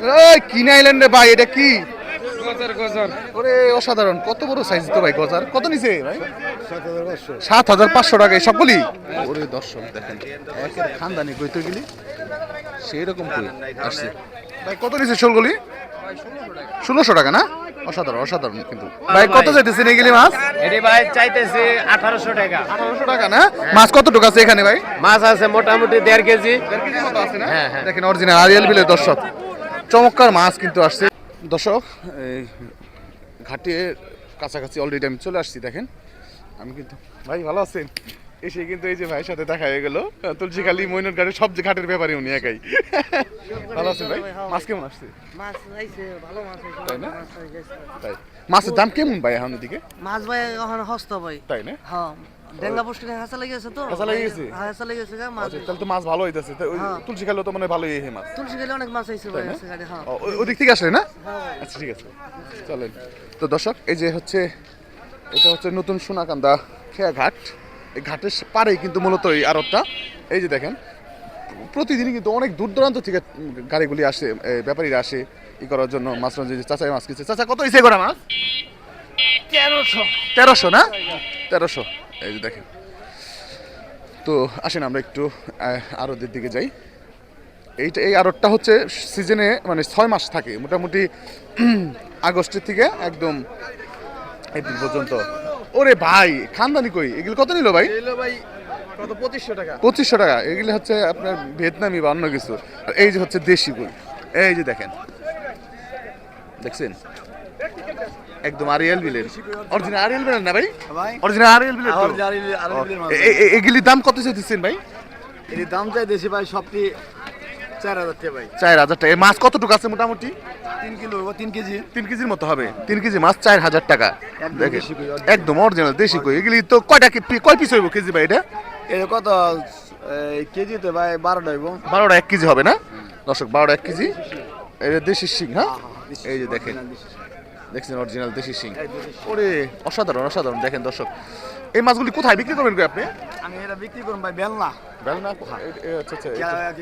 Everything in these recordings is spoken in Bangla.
এই কিনে আইলেন রে ভাই এটা কি? গজার গজার। ওরে অসাধারণ কত বড় সাইজ তো ভাই গজার। কত নিছে ভাই? সাত হাজার পাঁচশো টাকা এই সবগুলি ওরে দর্শক দেখেন একের খানদানি কইতে গেলি? সেই রকম কই আসছে। ভাই কত নিছে শোলগুলি? ষোলোশো টাকা না? অসাধারণ অসাধারণ কিন্তু। ভাই কত যাইতেছে এগুলি মাছ? এটি ভাই চাইতেছে আঠারোশো টাকা। আঠারোশো টাকা না? মাছ কতটুকু আছে এখানে ভাই? মাছ আছে মোটামুটি দেড় কেজি। হ্যাঁ হ্যাঁ। দেখেন অরিজিনাল আরিয়াল বিলের দর্শক। চমৎকার মাছ কিন্তু আসছে। দর্শক এই ঘাটের কাছাকাছি অলরেডি আমি চলে আসছি দেখেন। আমি কিন্তু ভাই ভালো আছেন? এসে কিন্তু এই যে ভাইয়ের সাথে দেখা হয়ে গেল। তুলসী খালি মইনুর ঘাটের সব যে ঘাটের ব্যাপারে উনি একাই। ভালো আছেন ভাই? মাছ কেমন আসছে? মাছ আইছে ভালো মাছ তাই না? তাই। মাছের দাম কেমন ভাই এখন এদিকে? মাছ ভাই এখন হস্ত ভাই। তাই না? হ্যাঁ। ডেঙ্গা পোস্টে হাসা লেগে গেছে তো? হাসা লেগে গেছে? হ্যাঁ, হাসা লেগে গেছে গা, মাছ। আচ্ছা, তাহলে তো মাছ ভালো হইতেছে। ওই হ্যাঁ। তুলসী তো মানে ভালোই এই মাছ। তুলসী অনেক মাছ আইছে ভাই আছে গাড়ি হ্যাঁ। ওদিক থেকে আসলে না? হ্যাঁ আচ্ছা ঠিক আছে। চলেন। তো দর্শক এই যে হচ্ছে এটা হচ্ছে নতুন সোনাকান্দা খেয়া ঘাট এই ঘাটের পাড়েই কিন্তু মূলত এই আড়তটা। এই যে দেখেন প্রতিদিনই কিন্তু অনেক দূর দূরান্ত থেকে গাড়িগুলি আসে ব্যাপারীরা আসে ই করার জন্য মাছ যে চাচা মাছ কিনছে। চাচা কত হয়েছে করা মাছ? তেরোশো। তেরোশো না? তেরোশো। এই যে দেখেন। তো আসেন আমরা একটু আরদের দিকে যাই। এইটা এই আড়তটা হচ্ছে সিজনে মানে ছয় মাস থাকে। মোটামুটি আগস্টের থেকে একদম এপ্রিল পর্যন্ত। ওরে ভাই খানদানি কই? এগুলো কত নিল ভাই? ভাই পঁচিশশো টাকা। পঁচিশশো টাকা। এগুলো হচ্ছে আপনার ভিয়েতনামি বা অন্য কিছু। এই যে হচ্ছে দেশি কই এই যে দেখেন। দেখছেন? একদম আরিয়াল বিলের অরিজিনাল আরিয়াল বিলের না ভাই? অরিজিনাল আরিয়াল বিলের এগুলির দাম কত চাইতেছেন ভাই? এর দাম চাই দেশি ভাই সবটি চার হাজার টাকা ভাই। চার হাজার টাকা। মাছ কতটুকু আছে মোটামুটি? তিন কিলো তিন কেজি। তিন কেজির মতো হবে। তিন কেজি মাছ চার হাজার টাকা। একদম অরিজিনাল দেশি কই এগুলি তো কয়টা কয় পিস হইব কেজি ভাই এটা? এর কত? কেজি তো ভাই বারোটা হইব। বারোটা এক কেজি হবে না? দর্শক বারোটা এক কেজি। এটা দেশি সিং হ্যাঁ? এই যে দেখেন। দেখছেন অরিজিনাল দেশি সিং ওরে অসাধারণ অসাধারণ। দেখেন দর্শক এই মাছগুলি কোথায় বিক্রি করবেন কই আপনি? আমি এটা বিক্রি করুন ভাই বেলনা। বেলনা? এ- আচ্ছা আচ্ছা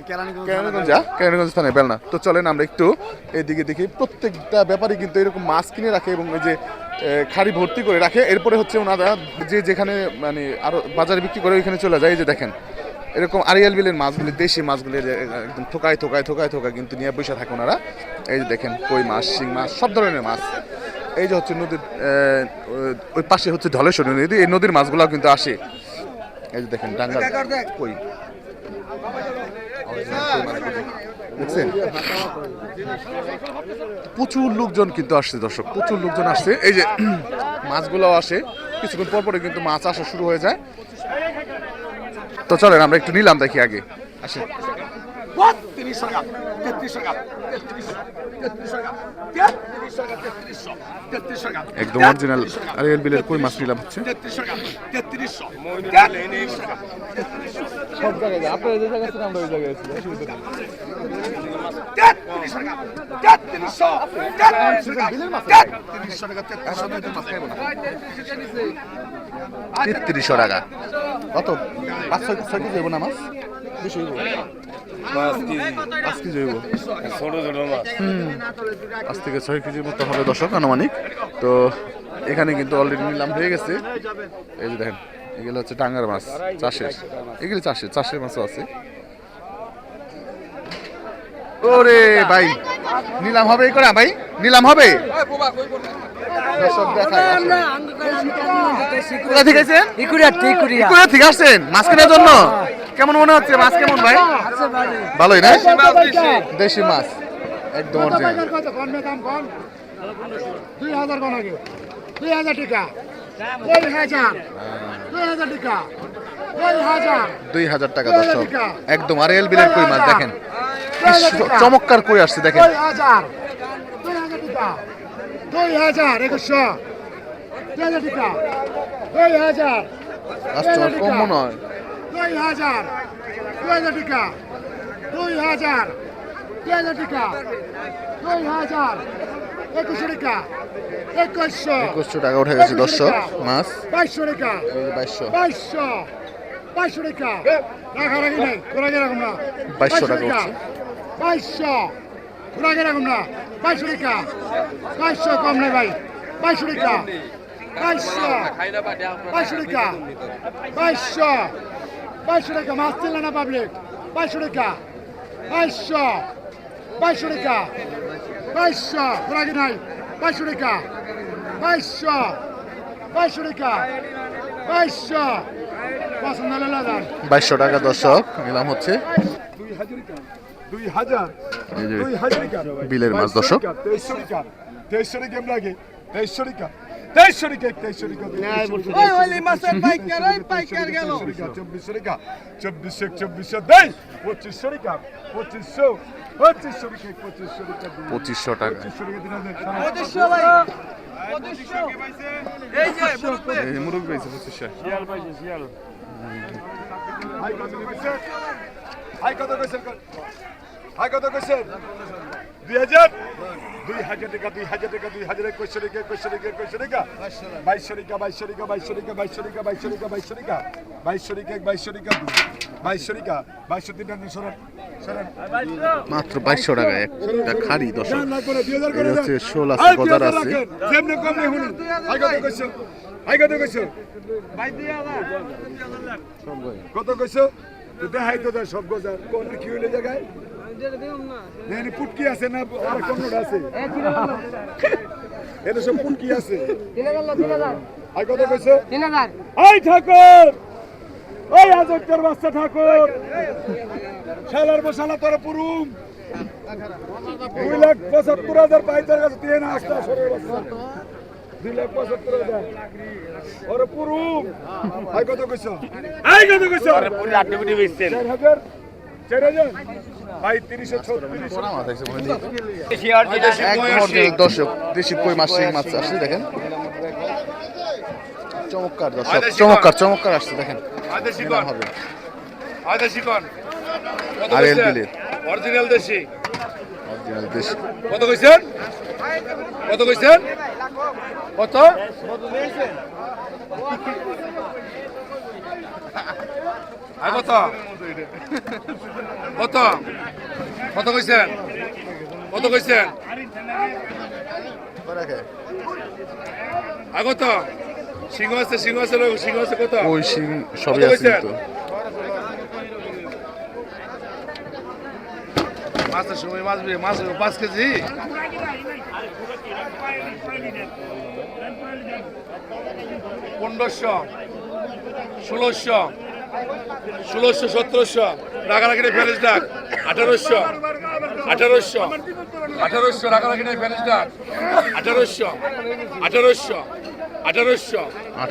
কেরানীগঞ্জ কেরানীগঞ্জ যা কেরানীগঞ্জ স্থানে বেলনা। তো চলেন আমরা একটু এদিকে দেখি। প্রত্যেকটা ব্যাপারই কিন্তু এরকম মাছ কিনে রাখে এবং ওই যে খাড়ি ভর্তি করে রাখে। এরপরে হচ্ছে ওনারা যে যেখানে মানে আরও বাজারে বিক্রি করে ওইখানে চলে যায়। এই যে দেখেন এরকম আরিয়াল বিলের মাছগুলি, দেশি মাছগুলি একদম থোকায় থোকায় থোকায় থোকায় কিন্তু নিয়ে বসে থাকে ওনারা। এই যে দেখেন, কই মাছ, শিং মাছ, সব ধরনের মাছ। এই যে হচ্ছে নদীর ওই- পাশে হচ্ছে ধলেশ্বরী নদী, এই নদীর মাছগুলো কিন্তু আসে। এই যে দেখেন, ডাঙ্গা কই? প্রচুর লোকজন কিন্তু আসছে, দর্শক, প্রচুর লোকজন আসছে। এই যে, মাছগুলোও আসে। কিছুক্ষণ পর পরে কিন্তু মাছ আসা শুরু হয়ে যায়। তো চলেন আমরা একটু নিলাম দেখি আগে। আসেন একদম অরিজিনাল আরিয়াল বিলের কই মাছ নিলাম হচ্ছে সব জায়গায় আপনারা যে জায়গায় ওই অসুবিধা তেত্রিশশো টাকা কত পাঁচ ছয় ছয় কেজি না মাছ বেশি হইব। পাঁচ কেজি হইব। ছোট ছোট মাছ পাঁচ থেকে ছয় কেজির মতো হবে দশক আনুমানিক। তো এখানে কিন্তু অলরেডি নিলাম হয়ে গেছে। এই যে দেখেন এগুলো হচ্ছে ডাঙ্গার মাছ চাষের। এগুলো চাষের চাষের মাছও আছে। ওরে ভাই নিলাম হবে এই করে ভাই? নিলাম হবে। কোথা থেকে আছেন? ইকুরিয়া। ইকুরিয়া থেকে আসছেন? মাছ কেনার জন্য? কেমন মনে হচ্ছে? মাছ কেমন ভাই? ভালোই না? দেশি মাছ। একদম দুই হাজার কোন আগে? দুই হাজার টাকা। দুই হাজার। দুই হাজার টাকা। দুই হাজার টাকা দর্শক। একদম আর এল বিলের কই মাছ দেখেন? চমৎকার কই আসছে দেখেন। দুই হাজার। দুই হাজার হাজার একুশশো। দুই হাজার টাকা। দুই হাজার। কম হয় দুই হাজার। দুই হাজার টাকা। দুই হাজার। দুই হাজার টাকা। দুই হাজার। একুশশো টাকা। একুশশো। একুশশো টাকা উঠে গেছে দর্শক মাছ। বাইশশো টাকা। বাইশশো। বাইশশো। বাইশশো টাকা। রাখারাখি নেই তোরা যেরকম না। 2200 টাকা। বাইশশো। রাগে রাখুন না। বাইশশো টাকা। বাইশশো কম নাই ভাই। বাইশশো টাকা। বাইশশো। বাইশশো টাকা। বাইশশো। বাইশশো টাকা মাছ ছিল না পাবলিক বাইশশো টাকা বাইশশো বাইশশো টাকা বাইশশো রাগে নাই বাইশশো টাকা বাইশশো বাইশশো টাকা বাইশশো। পছন্দ হলে লাগান বাইশশো টাকা দর্শক নিলাম হচ্ছে। দুই হাজার দুই হাজার বিলের মাছ দর্শক। তেইশশো টাকা তেইশশো টাকা তেইশশো টাকা। তেইশ শরিকা তেইশ শরিকা চব্বিশ শরিকা চব্বিশশো চব্বিশশো তেইশ পঁচিশ শরিকা পঁচিশশো পঁচিশ শরিকা পঁচিশ শরিকা পঁচিশশো টাকা পঁচিশ শরিকা দিন পঁচিশশো মুরব্বী। পাইছে পঁচিশশো। শিয়াল পাইছে শিয়াল। হাই কত কইছেন? হাই কত কইছেন? দুই হাজার? দুই হাজার টাকা দুই হাজার টাকা দুই হাজার একুশশো টাকা একুশশো টাকা একুশশো টাকা বাইশশো টাকা বাইশশো টাকা বাইশশো টাকা বাইশশো টাকা বাইশশো টাকা বাইশশো টাকা বাইশশো টাকা বাইশশো টাকা বাইশশো টাকা বাইশশো তিনটা সরান সরান মাত্র বাইশশো টাকা একটা এটা যান। হচ্ছে শোল আছে, হাজার আছে। যেমনি কম নেই কইছো? কত কইছো? দেখাই তো সব গজার। কোন কি হইলে জায়গায়? না পুটকি আছে না আর কোনটা আছে? এটা সব পুটকি আছে। আর কত কইছে? তিন হাজার। ওই ঠাকুর! ওই আজকের বাচ্চা ঠাকুর! শালার বসালা তোর পুরুম! দুই লাখ পঁচাত্তর হাজার পাইতার কাছে তিন আসতে আসরে দুই লাখ পঁচাত্তর হাজার। ওরে পুরুম! আই কত কইছ? আই কত কইছ? ওরে পুরি আটটি বিটি বেচছেন 4000 4000 ভাই দর্শক দেশি কই মাছ সেই মাছ আসছে দেখেন চমৎকার দর্শক চমৎকার চমৎকার আসছে দেখেন হবে আর এল বিলে অরিজিনাল দেশি অরিজিনাল দেশি কত কত কত কত? কত? কত কইছেন? কত কইছেন? আর কত? সিংহ আছে সিংহ আছে সিংহ আছে কত? কই শিং সবই আছে? কিন্তু। মাছের সময় মাছ বেরিয়ে মাছ পাঁচ কেজি? পনেরোশো ষোলোশো ষোলোশো সতেরোশো রাগারাগি ফ্যারেস ডাক আঠারোশো আঠারোশো আঠারোশো রাগারাগি ফ্যারেস ডাক আঠারোশো আঠারোশো আঠারোশো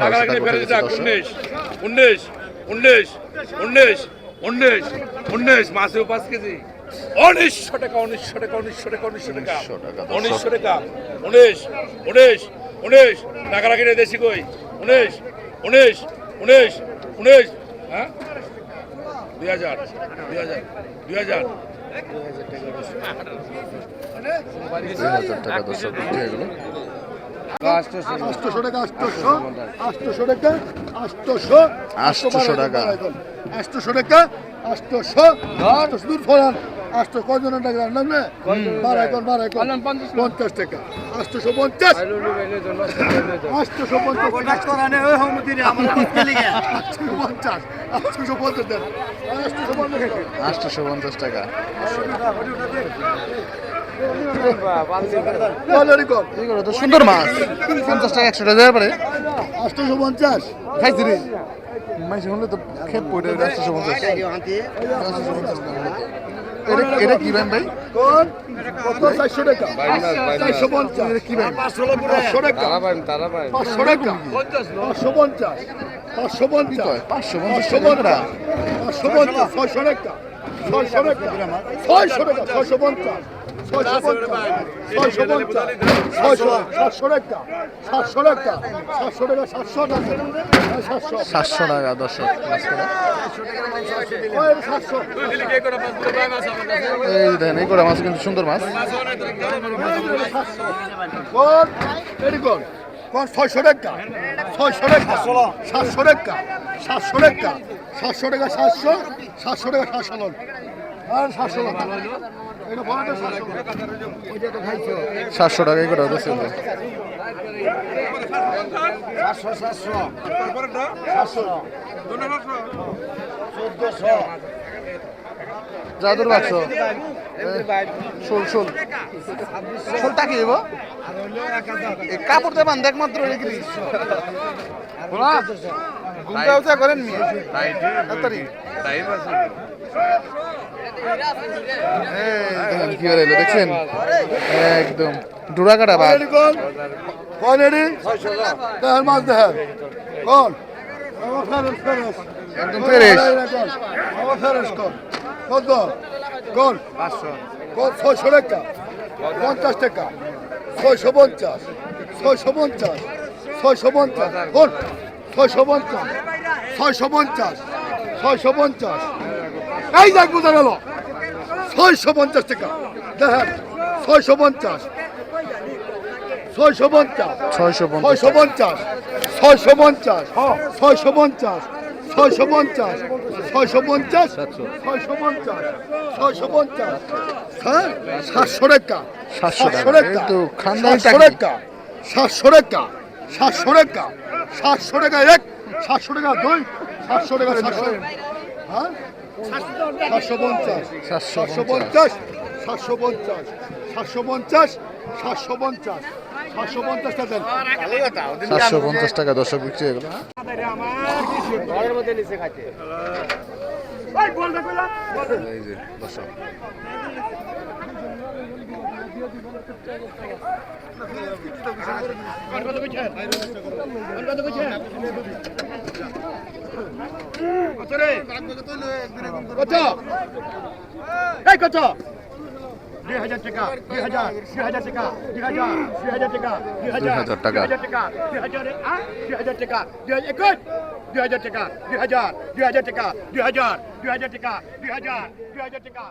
রাগারাগি টাকা ডাক উনিশ উনিশ উনিশ উনিশ উনিশ উনিশ মাসে পাঁচ কেজি উনিশশো টাকা উনিশশো টাকা উনিশশো টাকা উনিশশো টাকা 1900 উনিশশো টাকা উনিশ উনিশ উনিশ টাকা রাখি দেশি কই উনিশ উনিশ উনিশ উনিশ হ্যাঁ? দুই হাজার দুই হাজার দুই হাজার। দুই হাজার টাকা দর্শক বিক্রি হয়ে গেল। আটশোশো টাকা আটশোশো টাকা আটশোশো 800 টাকা। আটশোশো টাকা। আটশোশো দূর ফলান আটশো কজনের টাকা জানেন না বাড়াই কর বাড়াই কর পঞ্চাশ টাকা। আটশোশো পঞ্চাশ। আটশোশো পঞ্চাশ পঞ্চাশ। আটশোশো পঞ্চাশ। দেন। আটশোশো পঞ্চাশ। টাকা। সুন্দর মাছ। পঞ্চাশ টাকা একশো টাকা পরে। আটশোশো পঞ্চাশ। খাইছি রে। মাইসে হলে তো খেপ পড়ে একশোশো পঞ্চাশ। এটা কি ভাই? ভাই কত? চারশো টাকা। চারশো পঞ্চাশ। কি ভাই পাঁচশো টাকা? পাঁচশো টাকা? পাঁচশো পঞ্চাশ। পাঁচশো পঞ্চাশ। পাঁচশো পঞ্চাশ। পাঁচশো টাকা পঞ্চাশ। পাঁচশো পঞ্চাশ। ছয়শো টাকা। ছয়শো টাকা। ছয়শো টাকা। ছয়শো পঞ্চাশ। ছয়শো ছয়শো সাতশো সাতশো সাতশো টাকা সাতশো টাকা সাতশো সাতশো টাকা মাছ কিন্তু সুন্দর মাছ। ছয়শো টাকা ছয়শো টাকা, সাতশো টাকা সাতশো টাকা সাতশো টাকা, সাতশো সাতশো টাকা, সাতশো। সাতশো টাকা। করে হতো চলবে সাতশো সাতশো সাতশো। চোদ্দশো। জাদুর বাক্স। শোল কাপড় তো বান্ধ একমাত্র করেন তাড়াতাড়ি। কি হলো দেখছেন? একদম ডোরা কাটা বাঘ। কোন এডি দেহের মাছ দেহের। কোন? একদম ফ্রেশ। আমার ফেরেস কোন কত কোন কোন ছয়শো টাকা। পঞ্চাশ টাকা। ছয়শো পঞ্চাশ। ছয়শো পঞ্চাশ। ছয়শো পঞ্চাশ। কোন ছয়শো পঞ্চাশ। ছয়শো পঞ্চাশ। ছয়শো পঞ্চাশ। এই দেখ বোঝা গেল। ছয়শো পঞ্চাশ টাকা। দেখেন ছয়শো পঞ্চাশ। ছয়শো পঞ্চাশ। ছয়শো ছয়শো পঞ্চাশ। ছয়শো পঞ্চাশ। ছয়শো পঞ্চাশ। ছয়শো পঞ্চাশ। ছয়শো পঞ্চাশ। ছয়শো পঞ্চাশ। ছয়শো পঞ্চাশ। হ্যাঁ সাতশো টাকা। সাতশো টাকা। খানদানি সাতশো টাকি। টাকা। সাতশো টাকা। সাতশো টাকা। সাতশো টাকা এক সাতশো টাকা দুই সাতশো টাকা সাতশো। হ্যাঁ? সাতশো পঞ্চাশ সাতশো পঞ্চাশ সাতশো পঞ্চাশ সাতশো পঞ্চাশ সাতশো পঞ্চাশ সাতশো পঞ্চাশ টাকা সাতশো পঞ্চাশ টাকা দর্শক বিক্রি হয়ে গেল দর্শক কত দুই হাজার টাকা দুই হাজার দুই হাজার টাকা দুই হাজার দুই হাজার টাকা দুই হাজার 2000 টাকা। দুই হাজার টাকা দুই হাজার? দুই হাজার টাকা দুই হাজার একুশ দুই হাজার টাকা দুই হাজার দুই হাজার টাকা দুই হাজার দুই হাজার টাকা দুই হাজার দুই হাজার টাকা